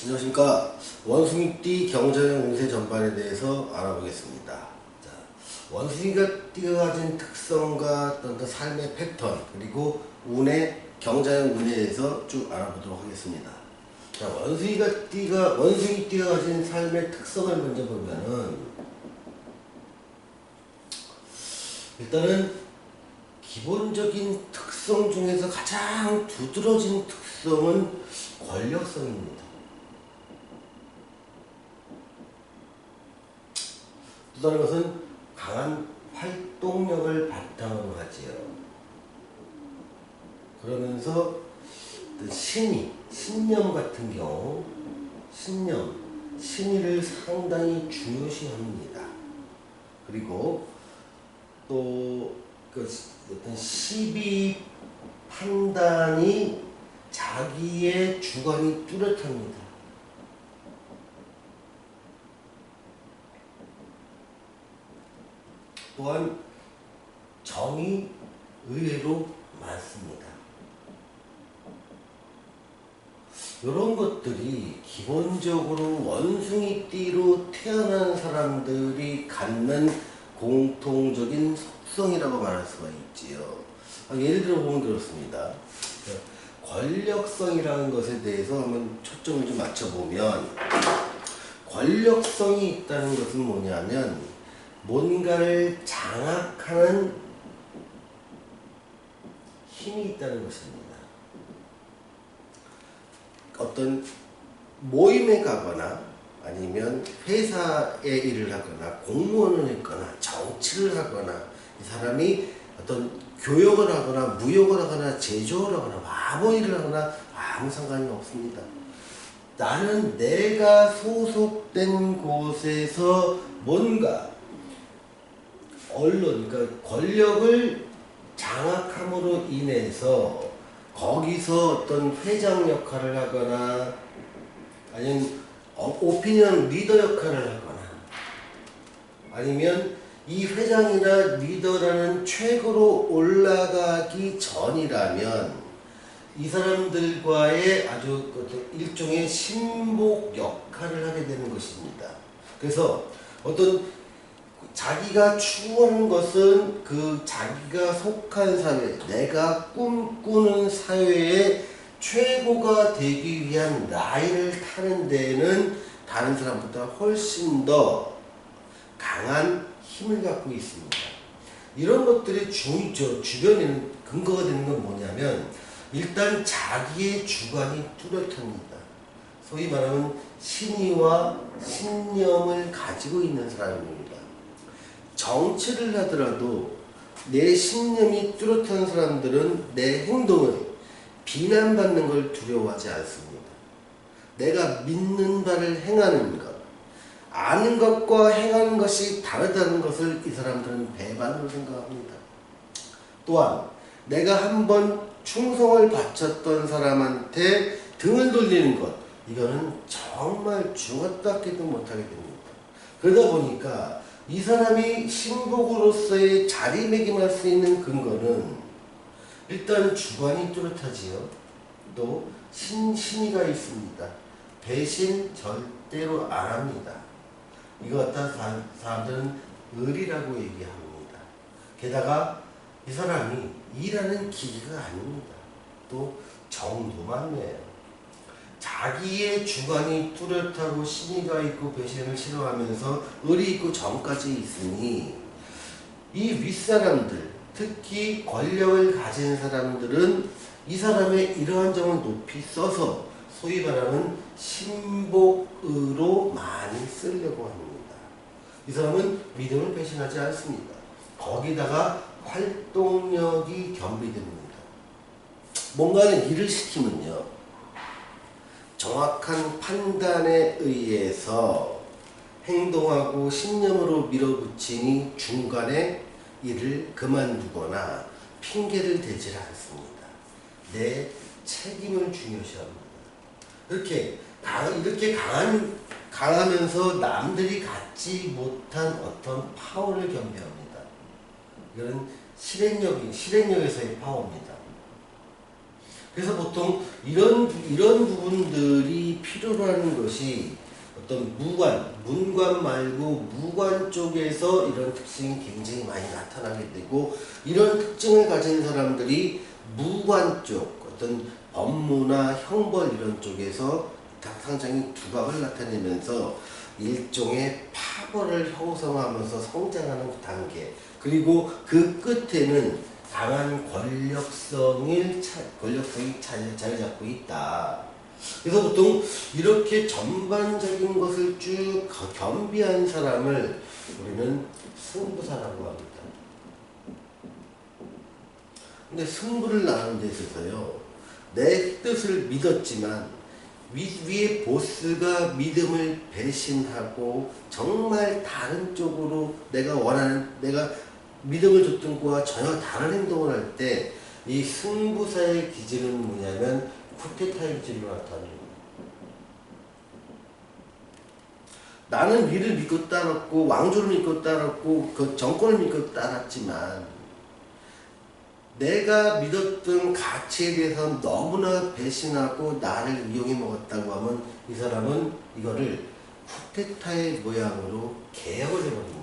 안녕하십니까 원숭이띠 경제적 운세 전반에 대해서 알아보겠습니다. 자, 원숭이가 띠가 가진 특성과 어떤 그 삶의 패턴 그리고 운의 운에 대해서 쭉 알아보도록 하겠습니다. 자, 원숭이가 띠가 원숭이 띠가 가진 삶의 특성을 먼저 보면은 일단은 기본적인 특성 중에서 가장 두드러진 특성은 권력성입니다. 또 다른 것은 강한 활동력을 바탕으로 하지요. 그러면서 신이, 신념 같은 경우, 신념, 신의를 상당히 중요시합니다. 그리고 또그 어떤 시비 판단이 자기의 주관이 뚜렷합니다. 또한 정이 의외로 많습니다. 이런 것들이 기본적으로 원숭이띠로 태어난 사람들이 갖는 공통적인 속성이라고 말할 수가 있지요. 아, 예를 들어 보면 그렇습니다. 권력성이라는 것에 대해서 한번 초점을 좀 맞춰보면 권력성이 있다는 것은 뭐냐면 뭔가를 장악하는 힘이 있다는 것입니다. 어떤 모임에 가거나 아니면 회사에 일을 하거나 공무원을 했거나 정치를 하거나 이 사람이 어떤 교역을 하거나 무역을 하거나 제조를 하거나 아무 일을 하거나 아무 상관이 없습니다. 나는 내가 소속된 곳에서 뭔가 언론, 그러니까 권력을 장악함으로 인해서 거기서 어떤 회장 역할을 하거나 아니면 어, 오피니언 리더 역할을 하거나 아니면 이 회장이나 리더라는 최고로 올라가기 전이라면 이 사람들과의 아주 일종의 신복 역할을 하게 되는 것입니다. 그래서 어떤 자기가 추구하는 것은 그 자기가 속한 사회, 내가 꿈꾸는 사회의 최고가 되기 위한 라인을 타는 데에는 다른 사람보다 훨씬 더 강한 힘을 갖고 있습니다. 이런 것들이 주, 저, 주변에는 근거가 되는 건 뭐냐면 일단 자기의 주관이 뚜렷합니다. 소위 말하면 신의와 신념을 가지고 있는 사람입니다. 정치를 하더라도 내 신념이 뚜렷한 사람들은 내 행동을 비난받는 걸 두려워하지 않습니다. 내가 믿는 바를 행하는 것, 아는 것과 행하는 것이 다르다는 것을 이 사람들은 배반으로 생각합니다. 또한 내가 한번 충성을 바쳤던 사람한테 등을 돌리는 것, 이거는 정말 죽었다 깨도 못하게 됩니다. 그러다 보니까 이 사람이 신복으로서의 자리매김할 수 있는 근거는 일단 주관이 뚜렷하지요. 또 신, 신의가 있습니다. 배신 절대로 안 합니다. 이거 갖다 사람들은 의리라고 얘기합니다. 게다가 이 사람이 일하는 기계가 아닙니다. 또 정도 많네요. 자기의 주관이 뚜렷하고 신의가 있고 배신을 싫어하면서 의리 있고 정까지 있으니 이 윗사람들 특히 권력을 가진 사람들은 이 사람의 이러한 점을 높이 써서 소위 말하는 신복으로 많이 쓰려고 합니다. 이 사람은 믿음을 배신하지 않습니다. 거기다가 활동력이 겸비됩니다. 뭔가는 일을 시키면요. 정확한 판단에 의해서 행동하고 신념으로 밀어붙이니 중간에 일을 그만두거나 핑계를 대질 않습니다. 내 책임을 중요시합니다. 이렇게 강, 이렇게 강한 강하면서 남들이 갖지 못한 어떤 파워를 겸비합니다. 이건 실행력이 실행력에서의 파워입니다. 그래서 보통 이런 이런 부분들이 필요로 하는 것이 어떤 무관, 문관 말고 무관 쪽에서 이런 특징이 굉장히 많이 나타나게 되고 이런 특징을 가진 사람들이 무관 쪽 어떤 법무나 형벌 이런 쪽에서 다- 상당히 두각을 나타내면서 일종의 파벌을 형성하면서 성장하는 단계. 그리고 그 끝에는 강한 권력성을 차, 권력성이 자리, 잡고 있다. 그래서 보통 이렇게 전반적인 것을 쭉 거- 겸비한 사람을 우리는 승부사라고 합니다. 근데 승부를 나눈 데 있어서요, 내 뜻을 믿었지만 위, 위에 보스가 믿음을 배신하고 정말 다른 쪽으로 내가 원하는 내가 믿음을 줬던 거와 전혀 다른 행동을 할 때 이 승부사의 기질은 뭐냐면 쿠데타의 기질로 나타납니다. 나는 위를 믿고 따랐고 왕조를 믿고 따랐고 그 정권을 믿고 따랐지만 내가 믿었던 가치에 대해서 너무나 배신하고 나를 이용해 먹었다고 하면 이 사람은 이거를 쿠데타의 모양으로 개혁을 해버립니다.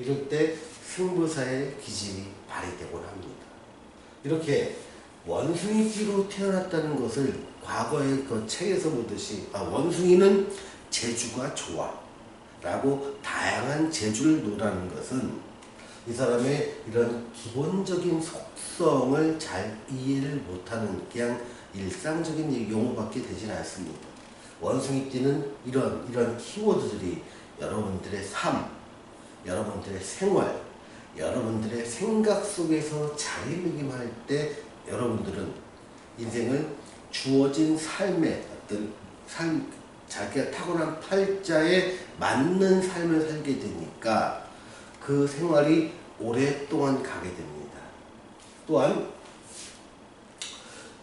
이럴 때 승부사의 기질이 발휘되곤 합니다. 이렇게 원숭이띠로 태어났다는 것을 과거의 그 책에서 보듯이 아, 원숭이는 재주가 좋아 라고 다양한 재주를 노라는 것은 이 사람의 이런 기본적인 속성을 잘 이해를 못하는 그냥 일상적인 용어밖에 되진 않습니다. 원숭이띠는 이런 이런 키워드들이 여러분들의 삶, 여러분들의 생활, 여러분들의 생각 속에서 자리매김할 때 여러분들은 인생을 주어진 삶의 어떤 삶, 자기가 타고난 팔자에 맞는 삶을 살게 되니까 그 생활이 오랫동안 가게 됩니다. 또한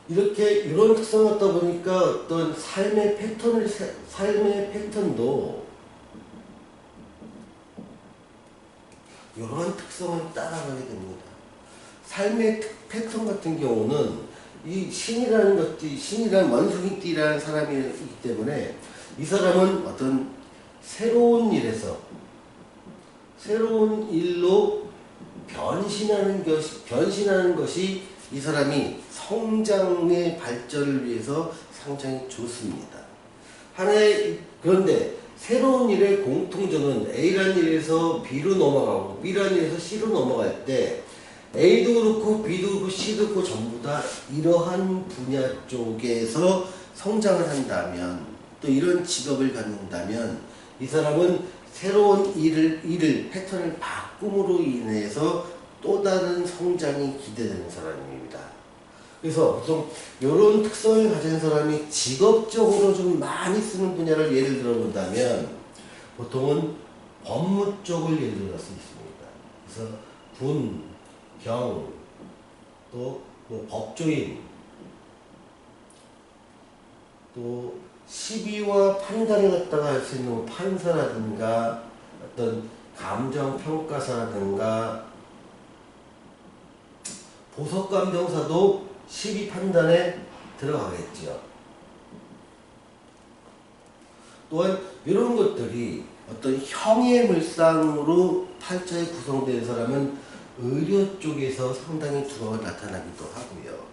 이렇게 이런 특성을 갖다 보니까 어떤 삶의 패턴을 세- 삶의 패턴도 이러한 특성을 따라가게 됩니다. 삶의 특- 패턴 같은 경우는 이 신이라는 것이 신이라는 원숭이띠라는 사람이기 때문에 이 사람은 어떤 새로운 일에서 새로운 일로 변신하는 것이 변신하는 것이 이 사람이 성장의 발전을 위해서 상당히 좋습니다. 하나의 그런데 새로운 일의 공통점은 A라는 일에서 B로 넘어가고 B라는 일에서 C로 넘어갈 때 A도 그렇고 B도 그렇고 C도 그렇고 전부 다 이러한 분야 쪽에서 성장을 한다면 또 이런 직업을 갖는다면 이 사람은 새로운 일을 일을 패턴을 바꿈으로 인해서 또 다른 성장이 기대되는 사람입니다. 그래서 보통 이런 특성을 가진 사람이 직업적으로 좀 많이 쓰는 분야를 예를 들어 본다면 보통은 법무 쪽을 예를 들어 수 있습니다. 그래서 군, 경, 또, 뭐 법조인, 또 시비와 판단을 갖다가 할 수 있는 뭐 판사라든가 어떤 감정평가사라든가 보석감정사도 시비 판단에 들어가겠죠. 또한 이런 것들이 어떤 형의 물상으로 팔자에 구성된 사람은 의료 쪽에서 상당히 두각을 나타나기도 하고요.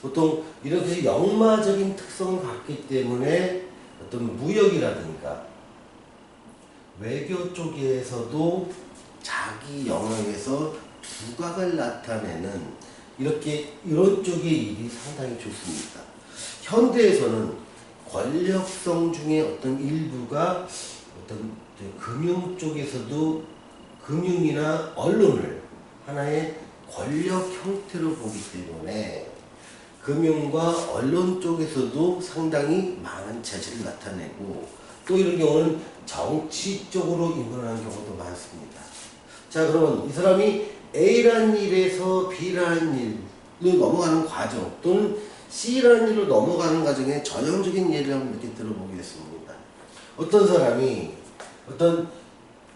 보통 이렇게 역마적인 특성을 갖기 때문에 어떤 무역이라든가 외교 쪽에서도 자기 영역에서 두각을 나타내는 이렇게 이런 쪽의 일이 상당히 좋습니다. 현대에서는 권력성 중에 어떤 일부가 어떤 금융 쪽에서도 금융이나 언론을 하나의 권력 형태로 보기 때문에 금융과 언론 쪽에서도 상당히 많은 재질을 나타내고 또 이런 경우는 정치 쪽으로 인근하는 경우도 많습니다. 자 그러면 이 사람이 A라는 일에서 B라는 일로 넘어가는 과정 또는 C라는 일로 넘어가는 과정의 전형적인 예를 한번 이렇게 들어보겠습니다. 어떤 사람이 어떤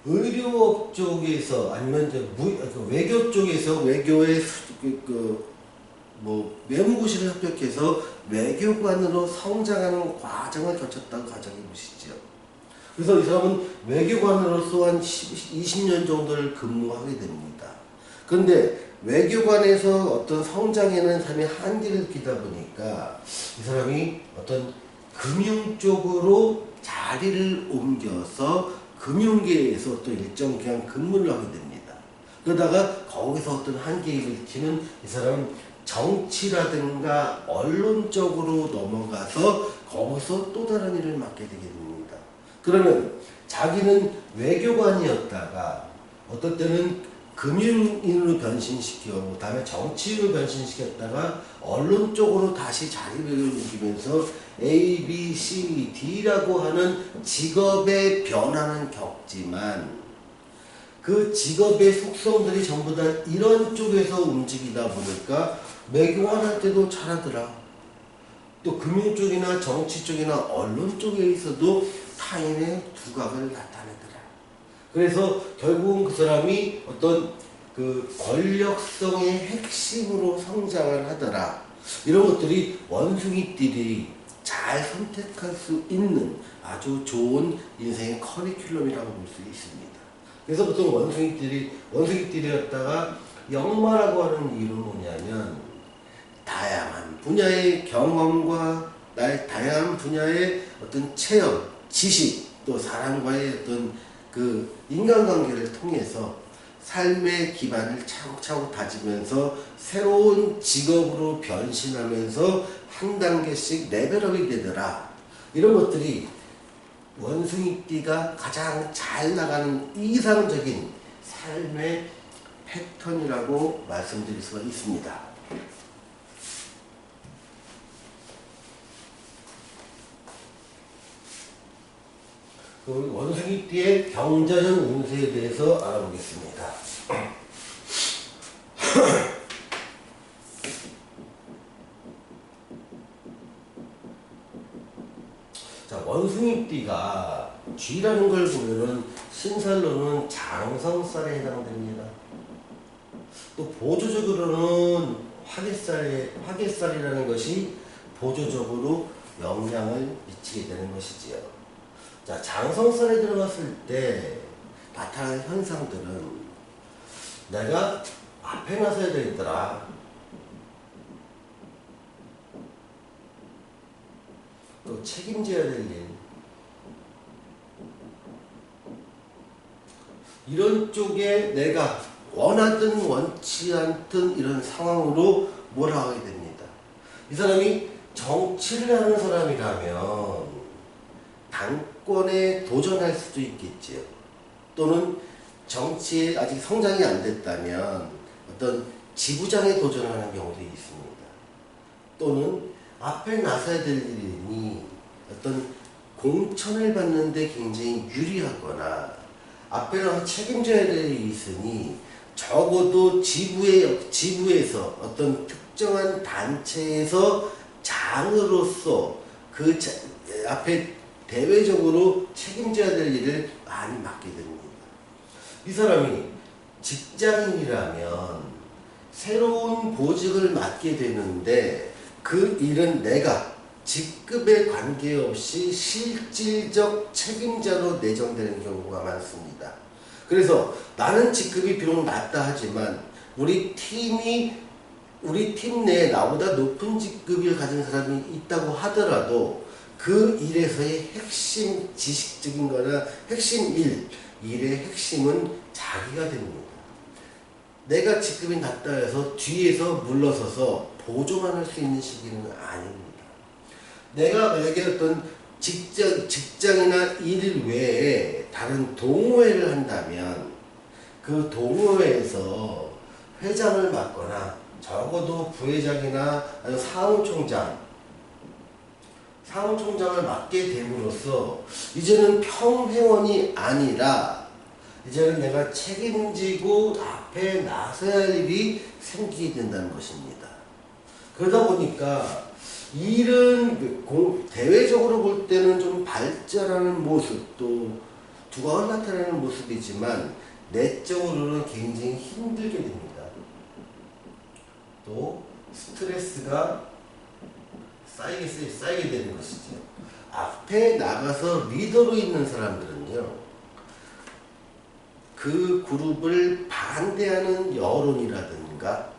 의료업 쪽에서 아니면 무, 그 외교 쪽에서 외교의 수- 그, 그뭐 외무고시를 합격해서 외교관으로 성장하는 과정을 거쳤다고 가정해 보시죠. 그래서 이 사람은 외교관으로서 한 20년 정도를 근무하게 됩니다. 그런데 외교관에서 어떤 성장에는 삶의 한계를 느끼다 보니까 이 사람이 어떤 금융 쪽으로 자리를 옮겨서 금융계에서 어떤 일정 기간 근무를 하게 됩니다. 그러다가 거기서 어떤 한계를 느끼는 이 사람은 정치라든가 언론 쪽으로 넘어가서 거기서 또 다른 일을 맡게 되게 됩니다. 그러면 자기는 외교관이었다가 어떤 때는 금융인으로 변신시키고 다음에 정치인으로 변신시켰다가 언론 쪽으로 다시 자리를 옮기면서 A, B, C, D라고 하는 직업의 변화는 겪지만 그 직업의 속성들이 전부 다 이런 쪽에서 움직이다 보니까 외교관한테도 잘하더라. 또 금융 쪽이나 정치 쪽이나 언론 쪽에 있어도 타인의 두각을 나타내더라. 그래서 결국은 그 사람이 어떤 그 권력성의 핵심으로 성장을 하더라. 이런 것들이 원숭이들이 잘 선택할 수 있는 아주 좋은 인생의 커리큘럼이라고 볼 수 있습니다. 그래서 보통 원숭이들이 원숭이들이었다가 역마라고 하는 이유는 뭐냐면 다양한 분야의 경험과 나의 다양한 분야의 어떤 체험, 지식, 또 사람과의 어떤 그 인간관계를 통해서 삶의 기반을 차곡차곡 다지면서 새로운 직업으로 변신하면서 한 단계씩 레벨업이 되더라. 이런 것들이 원숭이띠가 가장 잘 나가는 이상적인 삶의 패턴이라고 말씀드릴 수가 있습니다. 그 원숭이띠의 경자년 운세에 대해서 알아보겠습니다. 자, 원숭이띠가 쥐라는 걸 보면은 신살로는 장성살에 해당됩니다. 또 보조적으로는 화개살에 화개살이라는 것이 보조적으로 영향을 미치게 되는 것이지요. 자, 장성살에 들어갔을 때 나타나는 현상들은 내가 앞에 나서야 되겠더라. 또 책임져야 될 일. 이런 쪽에 내가 원하든 원치 않든 이런 상황으로 몰아가게 됩니다. 이 사람이 정치를 하는 사람이라면 당권에 도전할 수도 있겠지요. 또는 정치에 아직 성장이 안 됐다면 어떤 지부장에 도전하는 경우도 있습니다. 또는 앞에 나서야 될 일이니 어떤 공천을 받는데 굉장히 유리하거나 앞에 나서 책임져야 될 일이 있으니 적어도 지부의 지부에서 어떤 특정한 단체에서 장으로서 그 자, 앞에 대외적으로 책임져야 될 일을 많이 맡게 됩니다. 이 사람이 직장인이라면 새로운 보직을 맡게 되는데 그 일은 내가 직급에 관계없이 실질적 책임자로 내정되는 경우가 많습니다. 그래서 나는 직급이 비록 낮다 하지만 우리 팀이 우리 팀 내에 나보다 높은 직급을 가진 사람이 있다고 하더라도 그 일에서의 핵심 지식적인 거나 핵심 일, 일의 핵심은 자기가 됩니다. 내가 직급이 낮다 해서 뒤에서 물러서서 보조만 할 수 있는 시기는 아닙니다. 내가 만약에 어떤 직장, 직장이나 일 외에 다른 동호회를 한다면 그 동호회에서 회장을 맡거나 적어도 부회장이나 사무총장, 사무총장을 맡게 됨으로써 이제는 평회원이 아니라 이제는 내가 책임지고 앞에 나서야 할 일이 생기게 된다는 것입니다. 그러다 보니까 일은 공, 대외적으로 볼 때는 좀 발전하는 모습 또 두각을 나타내는 모습이지만 내적으로는 굉장히 힘들게 됩니다. 또 스트레스가 쌓이게 쌓이- 쌓이게 되는 것이죠. 앞에 나가서 리더로 있는 사람들은요. 그 그룹을 반대하는 여론이라든가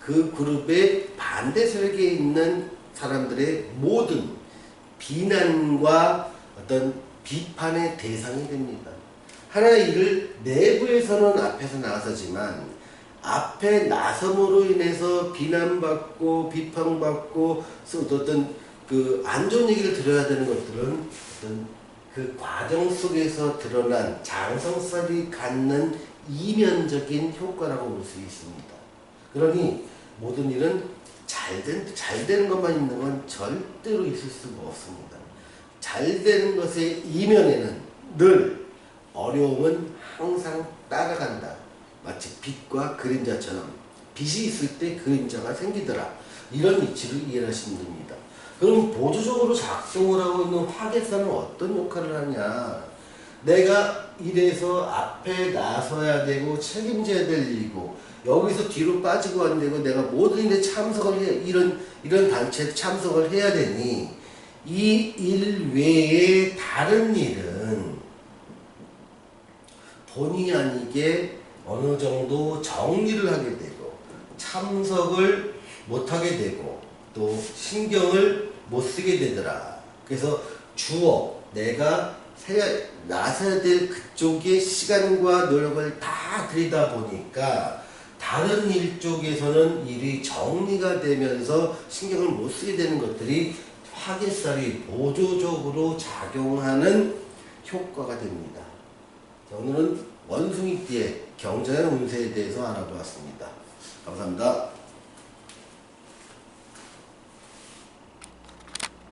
그 그룹의 반대 세력에 있는 사람들의 모든 비난과 어떤 비판의 대상이 됩니다. 하나의 일을 내부에서는 앞에서 나서지만 앞에 나섬으로 인해서 비난받고 비판받고 또 어떤 그 안 좋은 얘기를 들어야 되는 것들은 어떤 그 과정 속에서 드러난 장성살이 갖는 이면적인 효과라고 볼 수 있습니다. 그러니 모든 일은 잘, 된, 잘 되는 것만 있는 건 절대로 있을 수가 없습니다. 잘 되는 것의 이면에는 늘 어려움은 항상 따라간다. 마치 빛과 그림자처럼 빛이 있을 때 그림자가 생기더라. 이런 이치를 이해하시면 됩니다. 그럼 보조적으로 작동을 하고 있는 화계사는 어떤 역할을 하냐? 내가 이래서 앞에 나서야 되고 책임져야 될 일이고 여기서 뒤로 빠지고 안 되고 내가 모든 일에 참석을 해 이런 이런 단체에 참석을 해야 되니 이 일 외에 다른 일은 본의 아니게 어느 정도 정리를 하게 되고 참석을 못 하게 되고 또 신경을 못 쓰게 되더라. 그래서 주어 내가 세- 나서야 될 그쪽의 시간과 노력을 다 들이다 보니까 다른 일 쪽에서는 일이 정리가 되면서 신경을 못 쓰게 되는 것들이 화개살이 보조적으로 작용하는 효과가 됩니다. 자, 오늘은 원숭이띠의 경제의 운세에 대해서 알아보았습니다. 감사합니다.